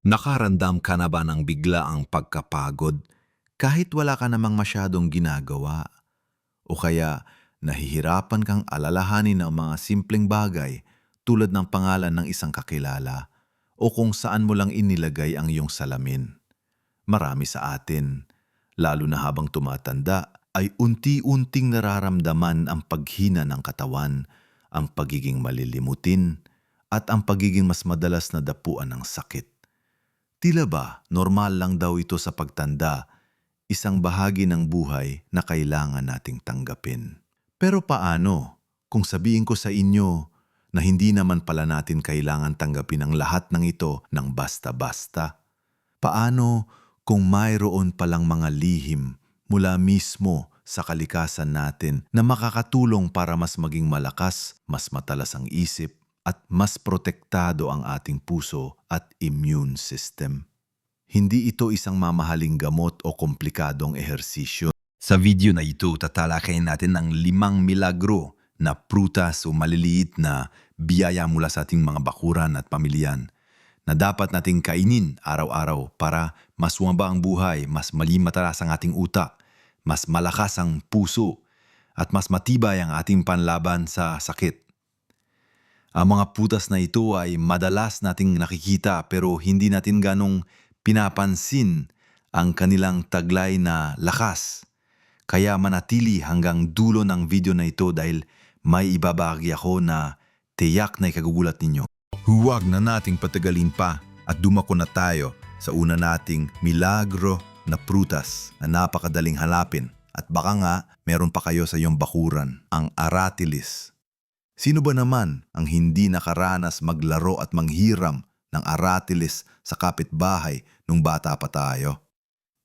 Nakarandam ka na ba ng bigla ang pagkapagod kahit wala ka namang masyadong ginagawa? O kaya nahihirapan kang alalahanin ang mga simpleng bagay tulad ng pangalan ng isang kakilala o kung saan mo lang inilagay ang iyong salamin? Marami sa atin, lalo na habang tumatanda, ay unti-unting nararamdaman ang paghina ng katawan, ang pagiging malilimutin, at ang pagiging mas madalas na dapuan ng sakit. Tila ba normal lang daw ito sa pagtanda, isang bahagi ng buhay na kailangan nating tanggapin. Pero paano kung sabihin ko sa inyo na hindi naman pala natin kailangan tanggapin ang lahat ng ito ng basta-basta? Paano kung mayroon palang mga lihim mula mismo sa kalikasan natin na makakatulong para mas maging malakas, mas matalas ang isip, at mas protektado ang ating puso at immune system. Hindi ito isang mamahaling gamot o komplikadong ehersisyo. Sa video na ito, tatalakayin natin ang limang milagro na prutas o maliliit na biyaya mula sa ating mga bakuran at pamilyan na dapat nating kainin araw-araw para mas sumaba ang buhay, mas malimatalas ang ating utak, mas malakas ang puso, at mas matibay ang ating panlaban sa sakit. Ang mga putas na ito ay madalas nating nakikita pero hindi natin ganong pinapansin ang kanilang taglay na lakas. Kaya manatili hanggang dulo ng video na ito dahil may ibabahagi ako na tiyak na ikagugulat ninyo. Huwag na nating patagalin pa at dumako na tayo sa una nating milagro na prutas na napakadaling hanapin at baka nga meron pa kayo sa iyong bakuran, ang aratilis. Sino ba naman ang hindi nakaranas maglaro at manghiram ng aratilis sa kapitbahay nung bata pa tayo?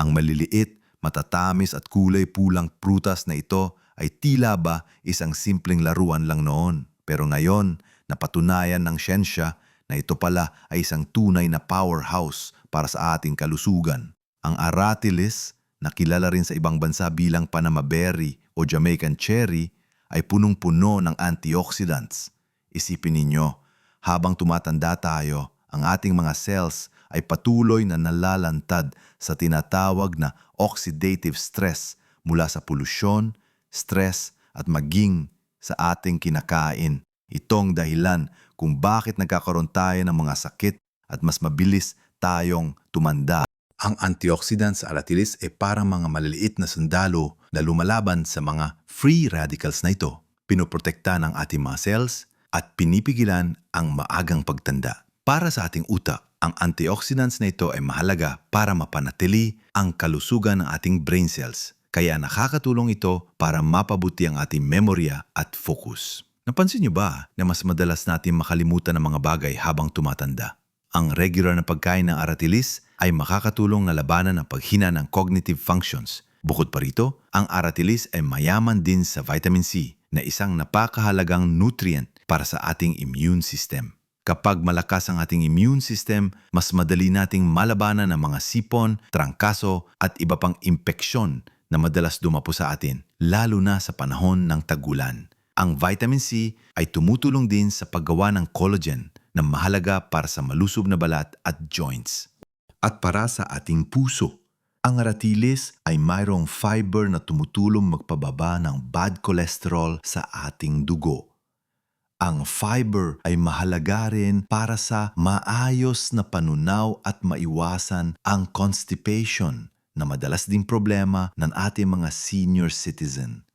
Ang maliliit, matatamis at kulay pulang prutas na ito ay tila ba isang simpleng laruan lang noon. Pero ngayon, napatunayan ng siyensya na ito pala ay isang tunay na powerhouse para sa ating kalusugan. Ang aratilis, na kilala rin sa ibang bansa bilang Panama berry o Jamaican cherry, ay punong-puno ng antioxidants. Isipin ninyo, habang tumatanda tayo, ang ating mga cells ay patuloy na nalalantad sa tinatawag na oxidative stress mula sa polusyon, stress at maging sa ating kinakain. Itong dahilan kung bakit nagkakaroon tayo ng mga sakit at mas mabilis tayong tumanda. Ang antioxidants aratilis ay parang mga maliliit na sundalo na lumalaban sa mga free radicals na ito. Pinoprotekta ng ating mga cells at pinipigilan ang maagang pagtanda. Para sa ating utak, ang antioxidants na ito ay mahalaga para mapanatili ang kalusugan ng ating brain cells. Kaya nakakatulong ito para mapabuti ang ating memorya at focus. Napansin niyo ba na mas madalas natin makalimutan ang mga bagay habang tumatanda? Ang regular na pagkain ng aratilis ay makakatulong na labanan ang paghina ng cognitive functions. Bukod pa rito, ang aratilis ay mayaman din sa vitamin C na isang napakahalagang nutrient para sa ating immune system. Kapag malakas ang ating immune system, mas madali nating malabanan ang mga sipon, trangkaso at iba pang impeksyon na madalas dumapo sa atin, lalo na sa panahon ng tagulan. Ang vitamin C ay tumutulong din sa paggawa ng collagen na mahalaga para sa malusob na balat at joints. At para sa ating puso, ang aratilis ay mayroong fiber na tumutulong magpababa ng bad cholesterol sa ating dugo. Ang fiber ay mahalaga rin para sa maayos na panunaw at maiwasan ang constipation na madalas ding problema ng ating mga senior citizen.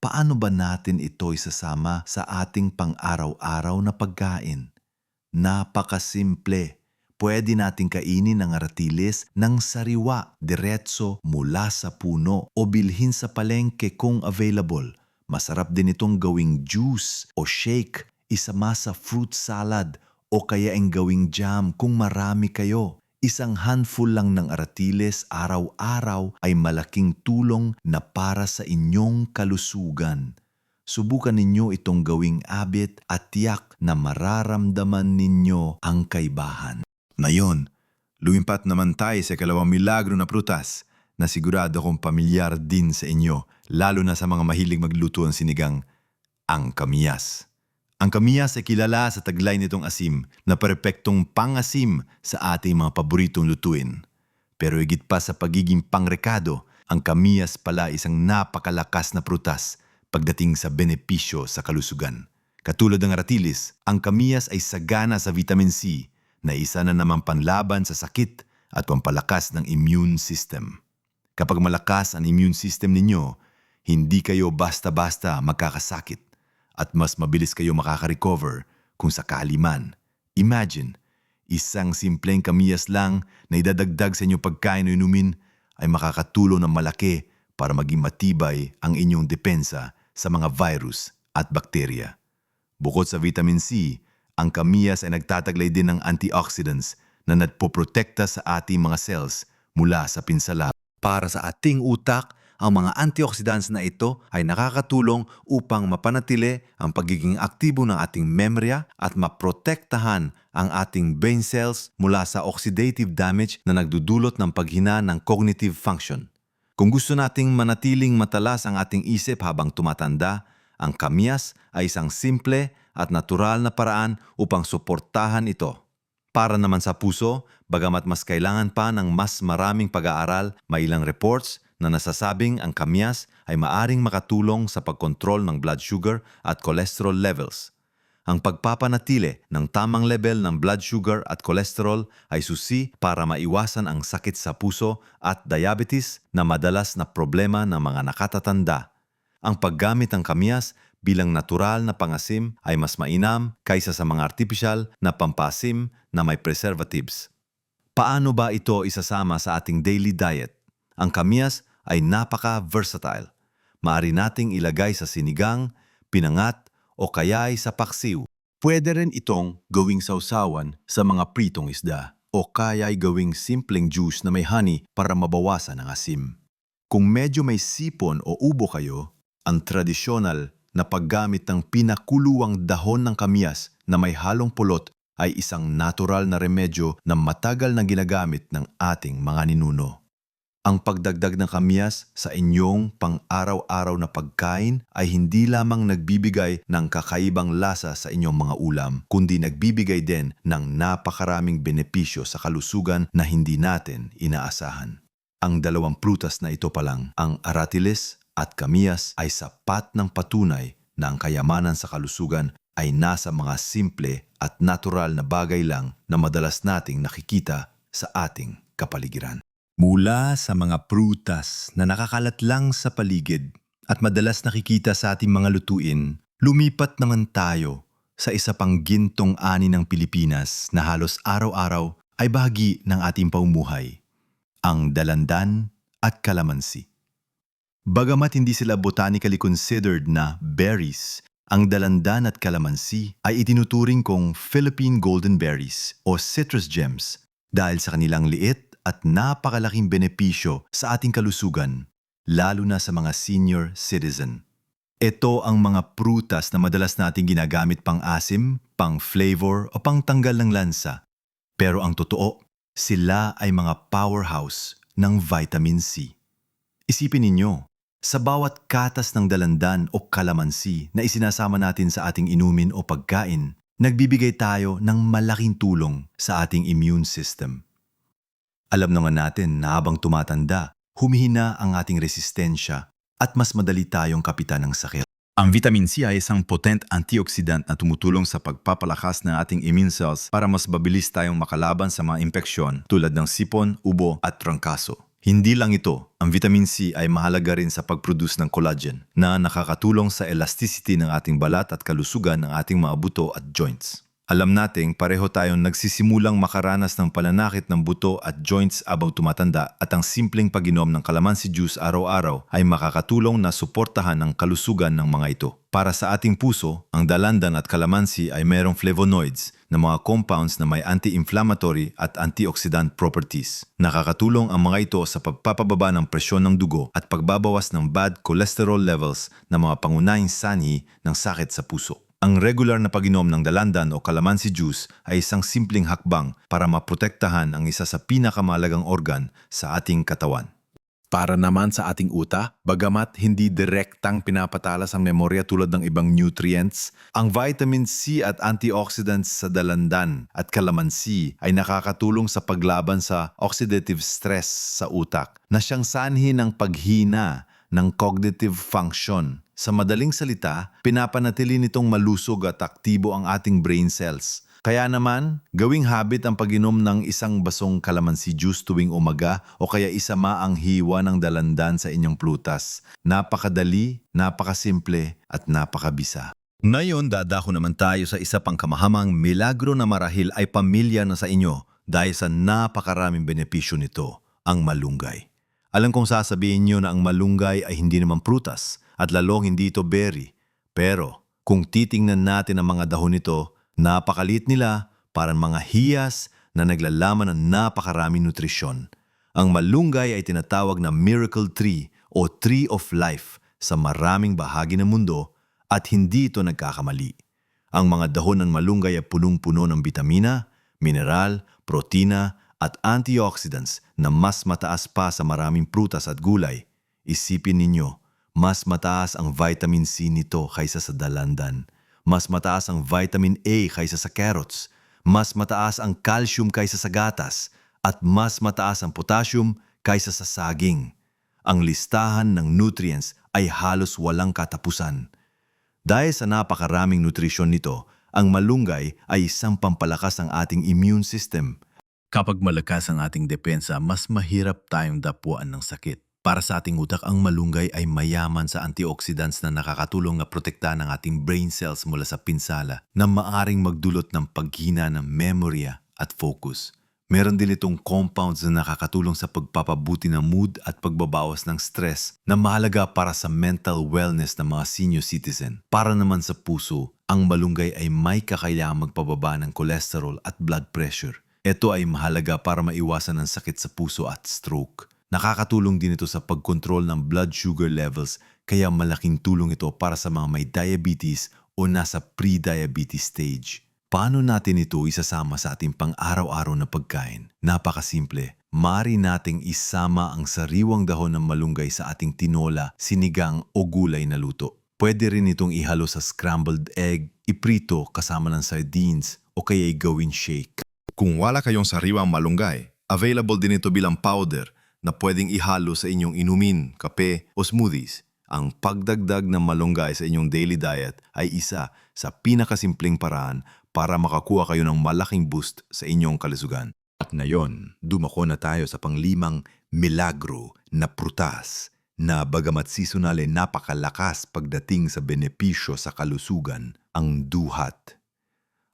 Paano ba natin ito isasama sa ating pang-araw-araw na pagkain? Napakasimple. Pwede nating kainin ang aratilis ng sariwa, diretso mula sa puno o bilhin sa palengke kung available. Masarap din itong gawing juice o shake, isama sa fruit salad o kaya ang gawing jam kung marami kayo. Isang handful lang ng aratiles araw-araw ay malaking tulong na para sa inyong kalusugan. Subukan ninyo itong gawing habit at tiyak na mararamdaman ninyo ang kaibahan. Ngayon, lumipat naman tayo sa kalawang milagro na prutas na sigurado kong pamilyar din sa inyo, lalo na sa mga mahilig magluto ng sinigang, ang kamiyas. Ang kamiyas ay kilala sa taglay nitong asim na perpektong pangasim sa ating mga paboritong lutuin. Pero higit pa sa pagiging pangrekado, ang kamiyas pala isang napakalakas na prutas pagdating sa benepisyo sa kalusugan. Katulad ng aratilis, ang kamiyas ay sagana sa vitamin C na isa na namang panlaban sa sakit at pampalakas ng immune system. Kapag malakas ang immune system ninyo, hindi kayo basta-basta magkakasakit at mas mabilis kayo makaka-recover kung sakali man. Imagine, isang simpleng kamiyas lang na idadagdag sa inyong pagkain o inumin ay makakatulong ng malaki para maging matibay ang inyong depensa sa mga virus at bakterya. Bukod sa vitamin C, ang kamiyas ay nagtataglay din ng antioxidants na nagpoprotekta sa ating mga cells mula sa pinsala. Para sa ating utak, ang mga antioxidants na ito ay nakakatulong upang mapanatili ang pagiging aktibo ng ating memorya at maprotektahan ang ating brain cells mula sa oxidative damage na nagdudulot ng paghina ng cognitive function. Kung gusto nating manatiling matalas ang ating isip habang tumatanda, ang kamyas ay isang simple at natural na paraan upang suportahan ito. Para naman sa puso, bagamat mas kailangan pa ng mas maraming pag-aaral, may ilang reports na nasasabing ang kamyas ay maaring makatulong sa pagkontrol ng blood sugar at cholesterol levels. Ang pagpapanatili ng tamang level ng blood sugar at cholesterol ay susi para maiwasan ang sakit sa puso at diabetes na madalas na problema ng mga nakatatanda. Ang paggamit ng kamyas bilang natural na pangasim ay mas mainam kaysa sa mga artificial na pampasim na may preservatives. Paano ba ito isasama sa ating daily diet? Ang kamyas ay napaka-versatile. Maari nating ilagay sa sinigang, pinangat o kaya ay sa paksiw. Pwede rin itong gawing sausawan sa mga pritong isda o kaya ay gawing simpleng juice na may honey para mabawasan ang asim. Kung medyo may sipon o ubo kayo, ang tradisyonal na paggamit ng pinakuluwang dahon ng kamyas na may halong pulot ay isang natural na remedyo na matagal na ginagamit ng ating mga ninuno. Ang pagdagdag ng kamyas sa inyong pang-araw-araw na pagkain ay hindi lamang nagbibigay ng kakaibang lasa sa inyong mga ulam, kundi nagbibigay din ng napakaraming benepisyo sa kalusugan na hindi natin inaasahan. Ang dalawang prutas na ito pa lang, ang aratilis at kamiyas ay sapat ng patunay na ang kayamanan sa kalusugan ay nasa mga simple at natural na bagay lang na madalas nating nakikita sa ating kapaligiran. Mula sa mga prutas na nakakalat lang sa paligid at madalas nakikita sa ating mga lutuin, lumipat naman tayo sa isa pang gintong ani ng Pilipinas na halos araw-araw ay bahagi ng ating paumuhay, ang dalandan at kalamansi. Bagamat hindi sila botanically considered na berries, ang dalandan at kalamansi ay itinuturing kong Philippine golden berries o citrus gems dahil sa kanilang liit at napakalaking benepisyo sa ating kalusugan, lalo na sa mga senior citizen. Ito ang mga prutas na madalas nating ginagamit pang asim, pang flavor o pang tanggal ng lansa. Pero ang totoo, sila ay mga powerhouse ng vitamin C. Isipin ninyo, sa bawat katas ng dalandan o kalamansi na isinasama natin sa ating inumin o pagkain, nagbibigay tayo ng malaking tulong sa ating immune system. Alam naman natin na habang tumatanda, humihina ang ating resistensya at mas madali tayong kapitan ng sakit. Ang vitamin C ay isang potent antioxidant na tumutulong sa pagpapalakas ng ating immune cells para mas mabilis tayong makalaban sa mga impeksyon tulad ng sipon, ubo at trangkaso. Hindi lang ito, ang vitamin C ay mahalaga rin sa pag-produce ng collagen na nakakatulong sa elasticity ng ating balat at kalusugan ng ating mga buto at joints. Alam nating pareho tayong nagsisimulang makaranas ng pananakit ng buto at joints abang tumatanda at ang simpleng pag-inom ng kalamansi juice araw-araw ay makakatulong na suportahan ang kalusugan ng mga ito. Para sa ating puso, ang dalandan at kalamansi ay mayroong flavonoids na mga compounds na may anti-inflammatory at antioxidant properties. Nakakatulong ang mga ito sa pagpapababa ng presyon ng dugo at pagbabawas ng bad cholesterol levels na mga pangunahing sanhi ng sakit sa puso. Ang regular na pag-inom ng dalandan o calamansi juice ay isang simpleng hakbang para maprotektahan ang isa sa pinakamalagang organ sa ating katawan. Para naman sa ating uta, bagamat hindi direktang pinapatalas ang memorya tulad ng ibang nutrients, ang vitamin C at antioxidants sa dalandan at kalamansi ay nakakatulong sa paglaban sa oxidative stress sa utak na siyang sanhi ng paghina ng cognitive function. Sa madaling salita, pinapanatili nitong malusog at aktibo ang ating brain cells. Kaya naman, gawing habit ang pag-inom ng isang basong kalamansi juice tuwing umaga o kaya isama ang hiwa ng dalandan sa inyong plutas. Napakadali, napakasimple at napakabisa. Ngayon, dadako naman tayo sa isa pang kamahamang milagro na marahil ay pamilya na sa inyo dahil sa napakaraming benepisyo nito, ang malunggay. Alam kong sasabihin nyo na ang malunggay ay hindi naman prutas at lalong hindi ito berry. Pero kung titingnan natin ang mga dahon nito, napakalit nila parang mga hiyas na naglalaman ng napakaraming nutrisyon. Ang malunggay ay tinatawag na miracle tree o tree of life sa maraming bahagi ng mundo at hindi ito nagkakamali. Ang mga dahon ng malunggay ay punong-puno ng bitamina, mineral, protina at antioxidants na mas mataas pa sa maraming prutas at gulay. Isipin ninyo, mas mataas ang vitamin C nito kaysa sa dalandan. Mas mataas ang vitamin A kaysa sa carrots. Mas mataas ang calcium kaysa sa gatas. At mas mataas ang potassium kaysa sa saging. Ang listahan ng nutrients ay halos walang katapusan. Dahil sa napakaraming nutrisyon nito, ang malunggay ay isang pampalakas ng ating immune system. Kapag malakas ang ating depensa, mas mahirap tayong dapuan ng sakit. Para sa ating utak, ang malunggay ay mayaman sa antioxidants na nakakatulong na protektahan ang ating brain cells mula sa pinsala na maaring magdulot ng paghina ng memorya at focus. Meron din itong compounds na nakakatulong sa pagpapabuti ng mood at pagbabawas ng stress na mahalaga para sa mental wellness ng mga senior citizen. Para naman sa puso, ang malunggay ay may kakailangang magpababa ng cholesterol at blood pressure. Ito ay mahalaga para maiwasan ang sakit sa puso at stroke. Nakakatulong din ito sa pagkontrol ng blood sugar levels kaya malaking tulong ito para sa mga may diabetes o nasa pre-diabetes stage. Paano natin ito isasama sa ating pang-araw-araw na pagkain? Napakasimple. Mari nating isama ang sariwang dahon ng malunggay sa ating tinola, sinigang o gulay na luto. Pwede rin itong ihalo sa scrambled egg, iprito kasama ng sardines o kaya gawin shake. Kung wala kayong sariwang malunggay, available din ito bilang powder na pwedeng ihalo sa inyong inumin, kape o smoothies. Ang pagdagdag ng malunggay sa inyong daily diet ay isa sa pinakasimpleng paraan para makakuha kayo ng malaking boost sa inyong kalusugan. At ngayon, dumako na tayo sa panglimang milagro na prutas na bagamat seasonal ay napakalakas pagdating sa benepisyo sa kalusugan, ang duhat.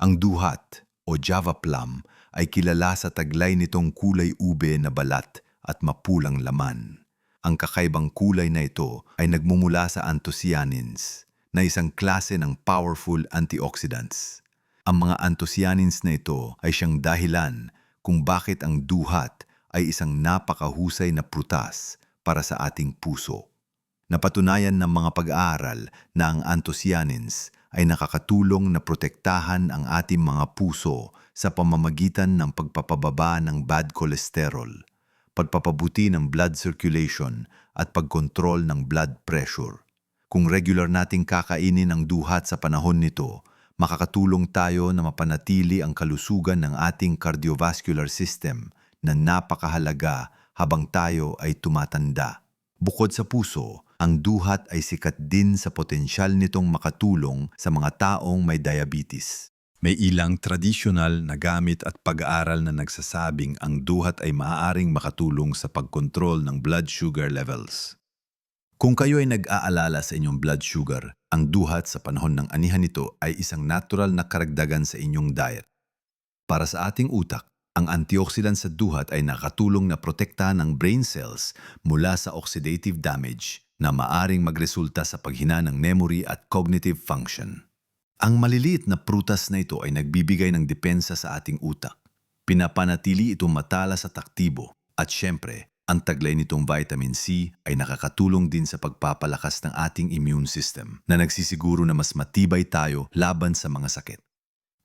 Ang duhat o Java plum ay kilala sa taglay nitong kulay ube na balat at mapulang laman. Ang kakaibang kulay na ito ay nagmumula sa anthocyanins, na isang klase ng powerful antioxidants. Ang mga anthocyanins na ito ay siyang dahilan kung bakit ang duhat ay isang napakahusay na prutas para sa ating puso. Napatunayan ng mga pag-aaral na ang anthocyanins ay nakakatulong na protektahan ang ating mga puso sa pamamagitan ng pagpapababa ng bad cholesterol, pagpapabuti ng blood circulation at pagkontrol ng blood pressure. Kung regular nating kakainin ang duhat sa panahon nito, makakatulong tayo na mapanatili ang kalusugan ng ating cardiovascular system na napakahalaga habang tayo ay tumatanda. Bukod sa puso, ang duhat ay sikat din sa potensyal nitong makatulong sa mga taong may diabetes. May ilang tradisyonal na gamit at pag-aaral na nagsasabing ang duhat ay maaaring makatulong sa pagkontrol ng blood sugar levels. Kung kayo ay nag-aalala sa inyong blood sugar, ang duhat sa panahon ng anihan nito ay isang natural na karagdagan sa inyong diet. Para sa ating utak, ang antioxidant sa duhat ay nakatulong na protektahan ng brain cells mula sa oxidative damage na maaring magresulta sa paghina ng memory at cognitive function. Ang maliliit na prutas na ito ay nagbibigay ng depensa sa ating utak. Pinapanatili itong matalas at aktibo at syempre, ang taglay nitong vitamin C ay nakakatulong din sa pagpapalakas ng ating immune system na nagsisiguro na mas matibay tayo laban sa mga sakit.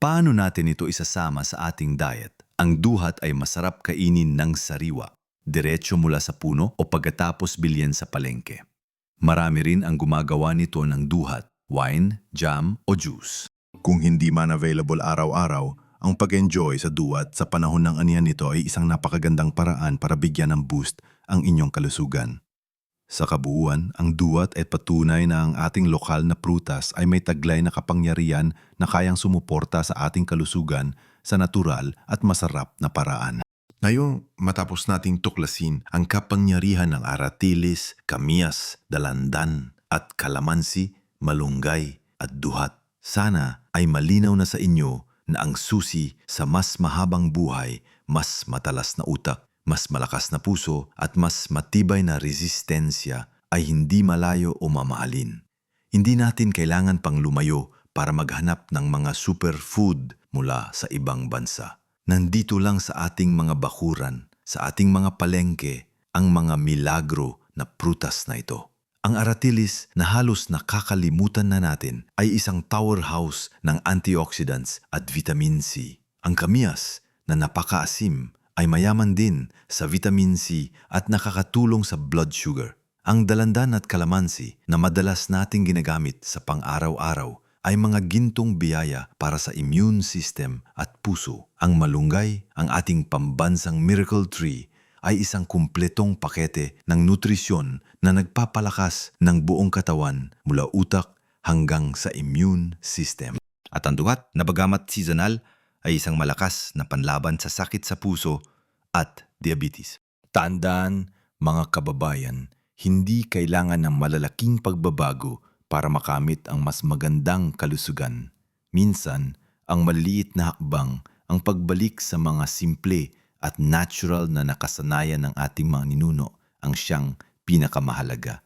Paano natin ito isasama sa ating diet? Ang duhat ay masarap kainin ng sariwa. diretso mula sa puno o pagkatapos bilyan sa palengke. Marami rin ang gumagawa nito ng duhat, wine, jam o juice. Kung hindi man available araw-araw, ang pag-enjoy sa duwat sa panahon ng anihan nito ay isang napakagandang paraan para bigyan ng boost ang inyong kalusugan. Sa kabuuan, ang duwat ay patunay na ang ating lokal na prutas ay may taglay na kapangyarihan na kayang sumuporta sa ating kalusugan sa natural at masarap na paraan. Ngayon, matapos nating tuklasin ang kapangyarihan ng aratilis, kamias, dalandan, at kalamansi, malunggay, at duhat. Sana ay malinaw na sa inyo na ang susi sa mas mahabang buhay, mas matalas na utak, mas malakas na puso at mas matibay na resistensya ay hindi malayo o mamahalin. Hindi natin kailangan pang lumayo para maghanap ng mga superfood mula sa ibang bansa. Nandito lang sa ating mga bakuran, sa ating mga palengke, ang mga milagro na prutas na ito. Ang aratilis na halos nakakalimutan na natin ay isang powerhouse ng antioxidants at vitamin C. Ang kamias na napakaasim ay mayaman din sa vitamin C at nakakatulong sa blood sugar. Ang dalandan at kalamansi na madalas nating ginagamit sa pang-araw-araw ay mga gintong biyaya para sa immune system at puso. Ang malunggay, ang ating pambansang miracle tree, ay isang kumpletong pakete ng nutrisyon na nagpapalakas ng buong katawan mula utak hanggang sa immune system. At ang duhat na bagamat seasonal ay isang malakas na panlaban sa sakit sa puso at diabetes. Tandaan, mga kababayan, hindi kailangan ng malalaking pagbabago para makamit ang mas magandang kalusugan. Minsan, ang maliit na hakbang ang pagbalik sa mga simple at natural na nakasanayan ng ating mga ninuno ang siyang pinakamahalaga.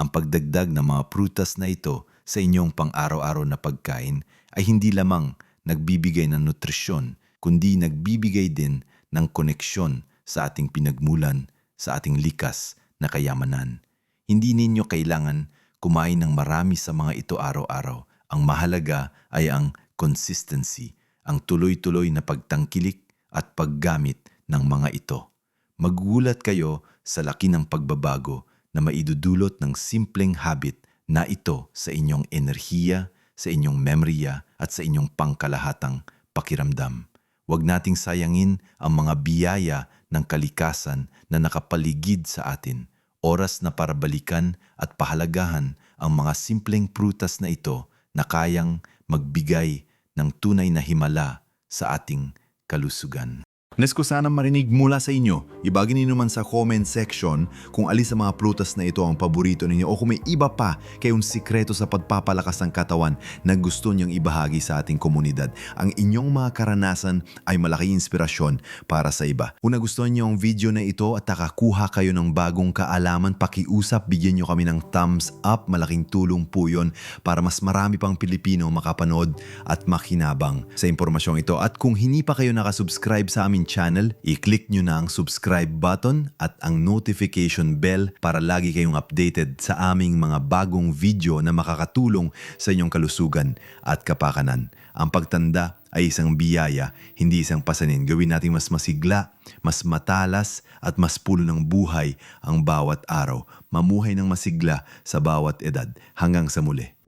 Ang pagdagdag ng mga prutas na ito sa inyong pang-araw-araw na pagkain ay hindi lamang nagbibigay ng nutrisyon, kundi nagbibigay din ng koneksyon sa ating pinagmulan, sa ating likas na kayamanan. Hindi ninyo kailangan kumain ng marami sa mga ito araw-araw. Ang mahalaga ay ang consistency, ang tuloy-tuloy na pagtangkilik at paggamit ng mga ito. Magugulat kayo sa laki ng pagbabago na maidudulot ng simpleng habit na ito sa inyong enerhiya, sa inyong memorya at sa inyong pangkalahatang pakiramdam. Huwag nating sayangin ang mga biyaya ng kalikasan na nakapaligid sa atin. Oras na para balikan at pahalagahan ang mga simpleng prutas na ito na kayang magbigay ng tunay na himala sa ating kalusugan. Nes ko sana marinig mula sa inyo. Ibagin ninyo man sa comment section kung alin sa mga prutas na ito ang paborito ninyo o kung may iba pa kayong sikreto sa pagpapalakas ng katawan na gusto niyong ibahagi sa ating komunidad. Ang inyong mga karanasan ay malaking inspirasyon para sa iba. Kung nagustuhan niyo ang video na ito at nakakuha kayo ng bagong kaalaman, pakiusap, bigyan niyo kami ng thumbs up. Malaking tulong po yun para mas marami pang Pilipino makapanood at makinabang sa impormasyong ito. At kung hindi pa kayo nakasubscribe sa aming channel, i-click nyo na ang subscribe button at ang notification bell para lagi kayong updated sa aming mga bagong video na makakatulong sa inyong kalusugan at kapakanan. Ang pagtanda ay isang biyaya, hindi isang pasanin. Gawin natin mas masigla, mas matalas at mas pulo ng buhay ang bawat araw. Mamuhay ng masigla sa bawat edad. Hanggang sa muli.